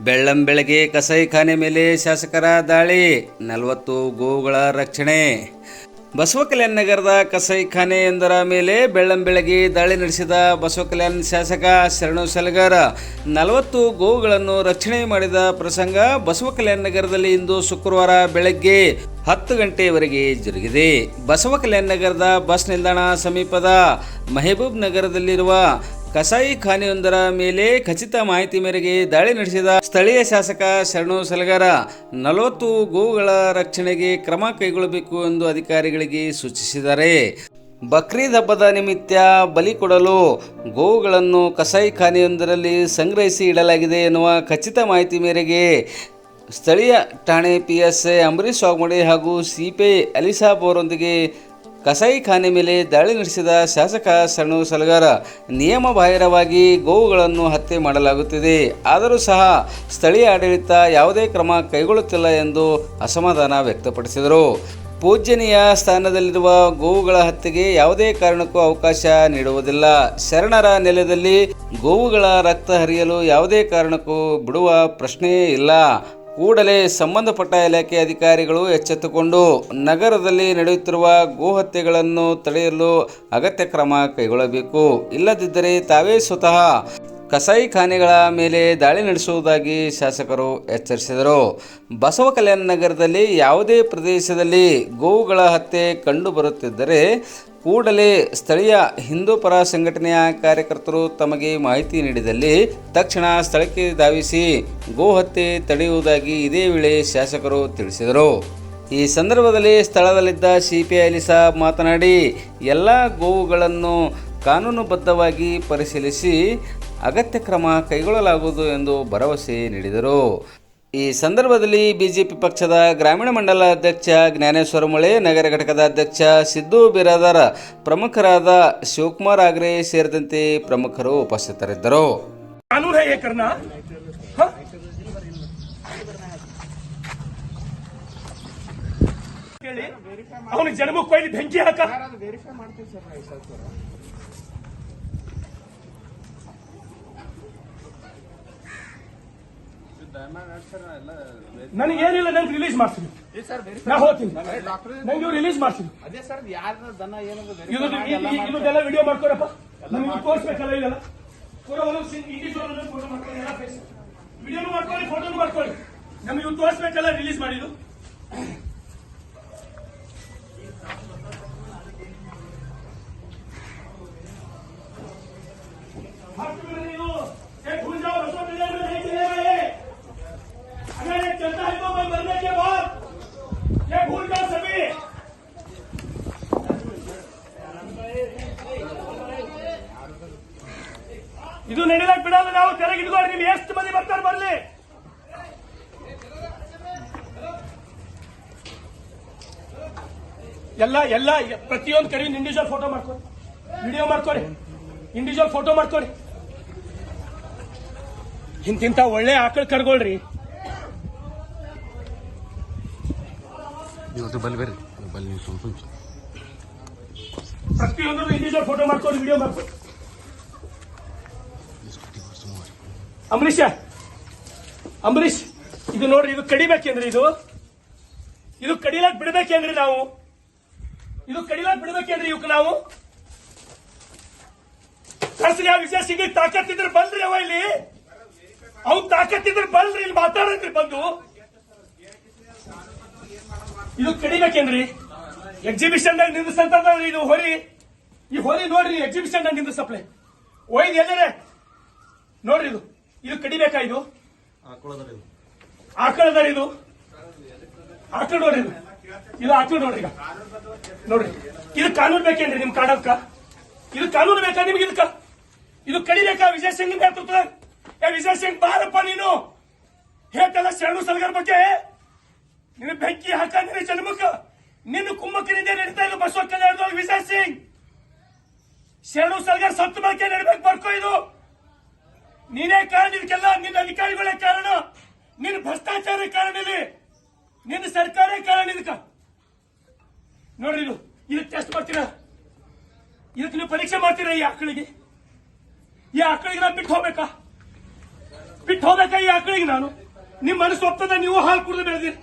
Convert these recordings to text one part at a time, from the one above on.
ಬೆಳ್ಳಂಬೆಳಗ್ಗೆ ಕಸೈಖಾನೆ ಮೇಲೆ ಶಾಸಕರ ದಾಳಿ, ನಲವತ್ತು ಗೋವುಗಳ ರಕ್ಷಣೆ. ಬಸವ ಕಲ್ಯಾಣ ನಗರದ ಕಸಾಯಿಖಾನೆಯೊಂದರ ಮೇಲೆ ಬೆಳ್ಳಂಬೆಳಗ್ಗೆ ದಾಳಿ ನಡೆಸಿದ ಬಸವ ಕಲ್ಯಾಣ ಶಾಸಕ ಶರಣು ಸಲಗಾರ. ನಲವತ್ತು ಗೋವುಗಳನ್ನು ರಕ್ಷಣೆ ಮಾಡಿದ ಪ್ರಸಂಗ ಬಸವ ಕಲ್ಯಾಣ ನಗರದಲ್ಲಿ ಇಂದು ಶುಕ್ರವಾರ ಬೆಳಗ್ಗೆ ಹತ್ತು ಗಂಟೆಯವರೆಗೆ ಜರುಗಿದೆ. ಬಸವ ಕಲ್ಯಾಣ ನಗರದ ಬಸ್ ನಿಲ್ದಾಣ ಸಮೀಪದ ಮೆಹಬೂಬ್ ನಗರದಲ್ಲಿರುವ ಕಸಾಯಿ ಖಾನೆಯೊಂದರ ಮೇಲೆ ಖಚಿತ ಮಾಹಿತಿ ಮೇರೆಗೆ ದಾಳಿ ನಡೆಸಿದ ಸ್ಥಳೀಯ ಶಾಸಕ ಶರಣು ಸಲಗಾರ. ನಲವತ್ತು ಗೋವುಗಳ ರಕ್ಷಣೆಗೆ ಕ್ರಮ ಕೈಗೊಳ್ಳಬೇಕು ಎಂದು ಅಧಿಕಾರಿಗಳಿಗೆ ಸೂಚಿಸಿದ್ದಾರೆ ಬಕ್ರೀದ್ ಹಬ್ಬದ ನಿಮಿತ್ತ ಬಲಿ ಕೊಡಲು ಗೋವುಗಳನ್ನು ಕಸಾಯಿಖಾನೆಯೊಂದರಲ್ಲಿ ಸಂಗ್ರಹಿಸಿ ಇಡಲಾಗಿದೆ ಎನ್ನುವ ಖಚಿತ ಮಾಹಿತಿ ಮೇರೆಗೆ ಸ್ಥಳೀಯ ಠಾಣೆ P S A Ambarish Vagmadi ಹಾಗೂ ಸಿಪಿಐ ಅಲಿಸಾಬ್ ಅವರೊಂದಿಗೆ ಕಸಾಯಿ ಖಾನೆ ಮೇಲೆ ದಾಳಿ ನಡೆಸಿದ ಶಾಸಕ ಸಣ್ಣ ಸಲಗಾರ ನಿಯಮ ಬಾಹಿರವಾಗಿ ಗೋವುಗಳನ್ನು ಹತ್ಯೆ ಮಾಡಲಾಗುತ್ತಿದೆ. ಆದರೂ ಸಹ ಸ್ಥಳೀಯ ಆಡಳಿತ ಯಾವುದೇ ಕ್ರಮ ಕೈಗೊಳ್ಳುತ್ತಿಲ್ಲ ಎಂದು ಅಸಮಾಧಾನ ವ್ಯಕ್ತಪಡಿಸಿದರು. ಪೂಜ್ಯನೀಯ ಸ್ಥಾನದಲ್ಲಿರುವ ಗೋವುಗಳ ಹತ್ಯೆಗೆ ಯಾವುದೇ ಕಾರಣಕ್ಕೂ ಅವಕಾಶ ನೀಡುವುದಿಲ್ಲ. ಶರಣರ ನೆಲದಲ್ಲಿ ಗೋವುಗಳ ರಕ್ತ ಹರಿಯಲು ಯಾವುದೇ ಕಾರಣಕ್ಕೂ ಬಿಡುವ ಪ್ರಶ್ನೆಯೇ ಇಲ್ಲ. ಕೂಡಲೇ ಸಂಬಂಧಪಟ್ಟ ಇಲಾಖೆ ಅಧಿಕಾರಿಗಳು ಎಚ್ಚೆತ್ತುಕೊಂಡು ನಗರದಲ್ಲಿ ನಡೆಯುತ್ತಿರುವ ಗೋಹತ್ಯೆಗಳನ್ನು ತಡೆಯಲು ಅಗತ್ಯ ಕ್ರಮ ಕೈಗೊಳ್ಳಬೇಕು. ಇಲ್ಲದಿದ್ದರೆ ತಾವೇ ಸ್ವತಃ ಕಸಾಯಿಖಾನೆಗಳ ಮೇಲೆ ದಾಳಿ ನಡೆಸುವುದಾಗಿ ಶಾಸಕರು ಎಚ್ಚರಿಸಿದರು. ಬಸವ ಕಲ್ಯಾಣ ನಗರದಲ್ಲಿ ಯಾವುದೇ ಪ್ರದೇಶದಲ್ಲಿ ಗೋವುಗಳ ಹತ್ಯೆ ಕಂಡುಬರುತ್ತಿದ್ದರೆ ಕೂಡಲೇ ಸ್ಥಳೀಯ ಹಿಂದೂ ಪರ ಸಂಘಟನೆಯ ಕಾರ್ಯಕರ್ತರು ತಮಗೆ ಮಾಹಿತಿ ನೀಡಿದಲ್ಲಿ ತಕ್ಷಣ ಸ್ಥಳಕ್ಕೆ ಧಾವಿಸಿ ಗೋಹತ್ಯೆ ತಡೆಯುವುದಾಗಿ ಇದೇ ವೇಳೆ ಶಾಸಕರು ತಿಳಿಸಿದರು. ಈ ಸಂದರ್ಭದಲ್ಲಿ ಸ್ಥಳದಲ್ಲಿದ್ದ ಸಿಪಿಐ ಅಲಿಸಾ ಮಾತನಾಡಿ, ಎಲ್ಲ ಗೋವುಗಳನ್ನು ಕಾನೂನುಬದ್ಧವಾಗಿ ಪರಿಶೀಲಿಸಿ ಅಗತ್ಯ ಕ್ರಮ ಕೈಗೊಳ್ಳಲಾಗುವುದು ಎಂದು ಭರವಸೆ ನೀಡಿದರು. ಈ ಸಂದರ್ಭದಲ್ಲಿ ಬಿಜೆಪಿ ಪಕ್ಷದ ಗ್ರಾಮೀಣ ಮಂಡಲ ಅಧ್ಯಕ್ಷ ಜ್ಞಾನೇಶ್ವರ ಮೊಳೆ, ನಗರ ಘಟಕದ ಅಧ್ಯಕ್ಷ ಸಿದ್ದು ಬಿರಾದಾರ, ಪ್ರಮುಖರಾದ ಶಿವಕುಮಾರ್ ಆಗ್ರೆ ಸೇರಿದಂತೆ ಪ್ರಮುಖರು ಉಪಸ್ಥಿತರಿದ್ದರು. ಜನ್ಮಕ್ಕೆ ಬೆಂಕಿ ಹಾಕ. ನನಗೆ ಏನಿಲ್ಲ ನಂಗೆ ರಿಲೀಸ್ ಮಾಡ್ತೀನಿ ನಾ ಹೋಗ್ತೀನಿ. ನಂಗೆ ಇವ್ರು ರಿಲೀಸ್ ಮಾಡ್ತೀನಿ ಅದೇ ಸರ್ ಯಾರ ದನ ಏನದು ಇದು ಇದೆಲ್ಲ ವಿಡಿಯೋ ಮಾಡ್ಕೊರಪ್ಪ. ನಮ್ಗೆ ತೋರಿಸ್ಬೇಕಲ್ಲ ಇಲ್ಲೆಲ್ಲ ಕೂಡ ಒಂದೊಂದು ಇಂಡಿವಿಜುವಲ್ ಫೋಟೋ ಮಾಡ್ಕೊಳ್ಳಿ ಎಲ್ಲ ಫೇಸ್ ವಿಡಿಯೋನು ಮಾಡ್ಕೊಳ್ಳಿ ಫೋಟೋನು ಮಾಡ್ಕೊಳ್ಳಿ. ನಮ್ಗೆ ತೋರಿಸ್ಬೇಕಲ್ಲ ರಿಲೀಸ್ ಮಾಡಿದ್ದು. ಇದು ನಡೆಯಕ್ ಬಿಡಲ್ಲ ನಾವು ತೆರೆಗೆ ಇಟ್ಕೊಂಡು ನೀವು ಎಷ್ಟು ಮಂದಿ ಬರ್ತಾರೆ ಬರ್ಲಿ. ಎಲ್ಲ ಎಲ್ಲ ಪ್ರತಿಯೊಂದು ಕಡೆ ಇಂಡಿವಿಜುವಲ್ ಫೋಟೋ ಮಾಡ್ಕೊಡಿ. ವಿಡಿಯೋ ಮಾಡ್ಕೊಡಿ. ಇಂಡಿವಿಜುವಲ್ ಫೋಟೋ ಮಾಡ್ಕೊಡಿ. ಇಂತಿಂತ ಒಳ್ಳೆ ಆಕಳ ಕರ್ಗೊಳ್ರಿ. ಪ್ರತಿಯೊಂದ್ರು ಇಂಡಿವಿಜುವಲ್ ಫೋಟೋ ಮಾಡ್ಕೊಡಿ ವಿಡಿಯೋ ಮಾಡ್ಕೊಳ್ಳಿ ಅಂಬರೀಷ, ಅಂಬರೀಷ್, ಇದು ನೋಡ್ರಿ, ಇದು ಕಡಿಬೇಕೇನ್ರಿ ಇದು? ಇದು ಕಡಿಲಾಕ್ ಬಿಡ್ಬೇಕೇನ್ರಿ ನಾವು? ಇದು ಕಡಿಲಾಕ್ ಬಿಡ್ಬೇಕೇನ್ರಿ ಇವಕ್ಕೆ ನಾವು? ಕಳ್ಸ್ರಿ, ಆ ವಿಜಯ್ ತಾಕತ್ ತಾಕತ್ತಿದ್ರೆ ಬಲ್ರಿ ಅವ ಇಲ್ಲಿ. ಅವ್ನ್ ತಾಕತ್ತಿದ್ರೆ ಬಲ್ರಿ ಇಲ್ಲಿ ಮಾತಾಡಂತ್ರಿ ಬಂದು. ಇದು ಕಡಿಬೇಕೇನ್ರಿ? ಎಕ್ಸಿಬಿಷನ್ ದಾಗ ನಿಂದಿಸ್ತಂತಂದ್ರಿ ಇದು ಹೊರಿ. ಈ ಹೊರಿ ನೋಡ್ರಿ ಎಕ್ಸಿಬಿಷನ್ ನಾಗ ಸಪ್ಲೈ. ಒಯ್ದು ಎಲ್ಲರೇ, ನೋಡ್ರಿ ಇದು. ಇದು ಕಡಿಬೇಕಾ ಇದು? ಆಕಳದ ಇದು. ಆಕಳ ನೋಡ್ರಿ ಇದು. ಇದು ಆಕಳ ನೋಡ್ರಿ ಈಗ ನೋಡ್ರಿ, ಇದು ಕಾನೂನು ಬೇಕೇನ್ರಿ ನಿಮ್ ಕಾಡಕ್ಕ ಇದು ಕಾನೂನು ಬೇಕಾ ನಿಮ್ಗೆ ಇದಕ್ಕ? ಇದು ಕಡಿಬೇಕಾ ವಿಜಯ್ ಸಿಂಗ್ ನೇತೃತ್ವ ಏ, ವಿಜಯ್ ಸಿಂಗ್ ಬಾರಪ್ಪ ನೀನು. ಹೇಳ್ತಲ್ಲ ಶರಣು ಸಲಗರ್ ಬಗ್ಗೆ. ನಿನ್ನ ಬೆಂಕಿ ಹಾಕ ನಿನ್ನ ಜನ್ಮಕ್ಕ. ನಿನ್ನ ಕುಮ್ಮಕ್ಕನಿಂದ ನಡೀತಾ ಇಲ್ಲ ಬಸವ ಕಲ್ಯಾಣದೊಳಗೆ ವಿಜಯ್ ಸಿಂಗ್. ಶರಣು ಸಲಗರ್ ಸತ್ತು ಬಳಕೆ ನಡಬೇಕು, ಬರ್ಕೋ ಇದು. ನೀನೇ ಕಾರಣ ಇದಕ್ಕೆಲ್ಲ ನಿನ್ನ ಅಧಿಕಾರಿಗಳೇ ಕಾರಣ ನಿನ್ನ ಭ್ರಷ್ಟಾಚಾರ ಕಾರಣ ಇಲ್ಲಿ ನಿನ್ನ ಸರ್ಕಾರ ಕಾರಣ ಇದಕ್ಕ ನೋಡ್ರಿ ಇದು ಇದಕ್ಕೆ ಟೆಸ್ಟ್ ಮಾಡ್ತೀರಾ ಇದಕ್ಕೆ ನೀವು ಪರೀಕ್ಷೆ ಮಾಡ್ತೀರಾ ಈ ಆಕಳಿಗೆ ಈ ಆಕಳಿಗೆ ನಾನು ಬಿಟ್ಟು ಹೋಗ್ಬೇಕಾ ಬಿಟ್ಟು ಹೋಗ್ಬೇಕಾ ಈ ಆಕಳಿಗೆ ನಾನು ನಿಮ್ ಮನಸ್ಸು ಒಪ್ತದ ನೀವು ಹಾಲು ಕುಡಿದು ಬೆಳೆದಿರಿ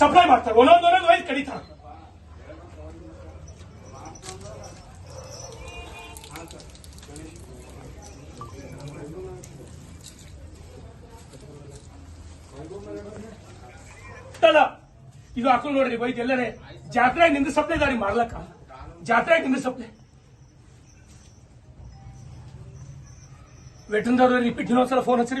ಸಪ್ಲೈ ಮಾಡ್ತಾರೆ. ಒಂದೊಂದು ಒಂದೊಂದು ಒಯ್ದು ಕಡಿತಾರ ಇದು ಹಾಕೊಂಡು ನೋಡ್ರಿ ಬೈದ್ ಎಲ್ಲರೇ. ಜಾತ್ರೆ ನಿಂದ ಸಪ್ಲೈ ದಾರಿ ಮಾರ್ಲಕ್ಕ ಜಾತ್ರೆ ನಿಂದ ಸಪ್ಲೈ ವೆಟರ್ನರಿ ರಿಪೀಟ್ ಇನ್ನೊಂದ್ಸಲ ಫೋನ್ ಹಚ್ಚಿರಿ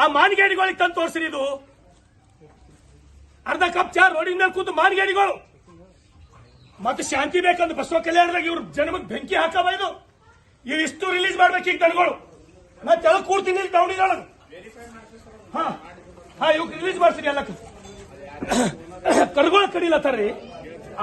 ಆ ಮಾನ್ಗೇಡಿಗಳಿಗೆ ತಂದು ತೋರಿಸ್ರಿ ಇದು. ಅರ್ಧ ಕಪ್ ಚಾ ರೋಡಿನ ಮೇಲೆ ಕೂತು ಮಾನ್ಗೇಡಿಗಳು. ಮತ್ತೆ ಶಾಂತಿ ಬೇಕಂದ್ರೆ ಬಸವ ಕಲ್ಯಾಣದಾಗ ಇವ್ರು ಜನಮಗೆ ಬೆಂಕಿ ಹಾಕವ ಇದು. ಇವ್ ಇಷ್ಟು ರಿಲೀಸ್ ಮಾಡ್ಬೇಕು ಈಗ ದನಗಳು. ಮತ್ತೆ ಎಲ್ಲ ಕೂಡ್ತೀನಿ ಇಲ್ಲಿ ದೌಡಿದೊಳಗೆ ಹಾ ಹಾ ಇವ್ ರಿಲೀಸ್ ಮಾಡ್ತೀನಿ ಎಲ್ಲ ಕರ್ಗೋಳ ಕಡಿಲತ್ತಾರ್ರಿ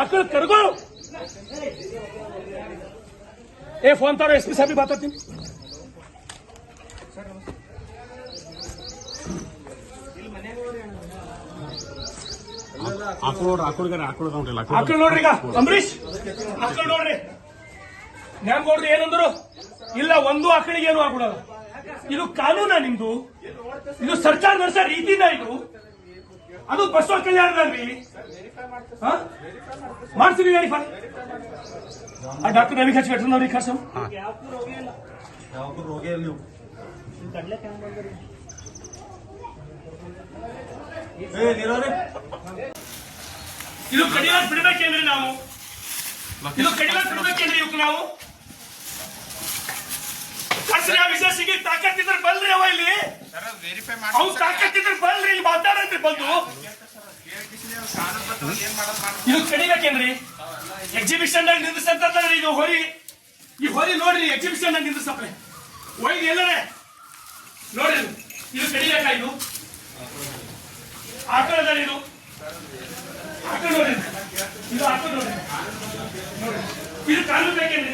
ಆಕಳ ಕರ್ಗೋಳು. ಏ ಫೋನ್ ತಾರೋ ಎಸ್ ಪಿ ಸಾಹೇಬ್ ಆಕಳು ನೋಡ್ರಿ ಆಕಳು ನೋಡ್ರಿ ಆಕಳ ನೋಡ್ರಿ ಈಗ ಅಂಬರೀಶ್ ಆಕಳ ನೋಡ್ರಿ. ನ್ಯಾಮ್ಗೌಡ್ರು ಏನಂದ್ರು ಇಲ್ಲ ಒಂದು ಆಕಳಿಗೆ ಏನು ಆಗ್ಬಿಡಲ್ಲ. ಇದು ಕಾನೂನ ನಿಮ್ದು? ಇದು ಸರ್ಕಾರ ನಡೆಸೋ ರೀತಿನ ಇದು? ಅದು ಬಸವ ಕಲ್ಯಾಣದಲ್ಲಿ ಮಾಡ್ತೀವಿ ವೆರಿಫೈ ಆ ಡಾಕ್ಟರ್ ರವಿ ಖರ್ಚು ವೆಟರ್ನರಿ ಖರ್ಚು ಇದು ಕಡಿವಾಟ್ ಬಿಡ್ಬೇಕೇನ್ರಿ ನಾವು? ಇದು ಕಡಿವಾಟ್ ಬಿಡ್ಬೇಕೇನ್ರಿ ಇವಕ್ಕೆ ನಾವು? ಕಳ್ಸ್ರಿ ಆ ವಿಷಯ ಸಿಗಿ ತಾಕತ್ತಿದ್ರೆ ಬಲ್ರಿ ಅವ ಇಲ್ಲಿ. ಅವ್ ತಾಕತ್ತಿದ್ರೆ ಬಲ್ರಿ, ಇಲ್ಲಿ ಮಾತಾಡಂತ್ರಿ ಬಂದು. ಇದು ಕಡಿಬೇಕೇನ್ರಿ? ಎಕ್ಸಿಬಿಷನ್ ನಾಗ ನಿಂದಿಸ್ತಂತಂದ್ರೆ ಇದು ಹೊರಿ, ಈ ಹೊರಿ ನೋಡ್ರಿ ಎಕ್ಸಿಬಿಷನ್ ನಾಗ ನಿಂದಿಸ್ತಪ್ಲೆ ಒಯ್ದು ಎಲ್ಲರೇ. ನೋಡ್ರಿ, ಇದು. ಇದು? ಇದು ಇದು ಇದು ಕಾನೂನು ಬೇಕೇನ್ರಿ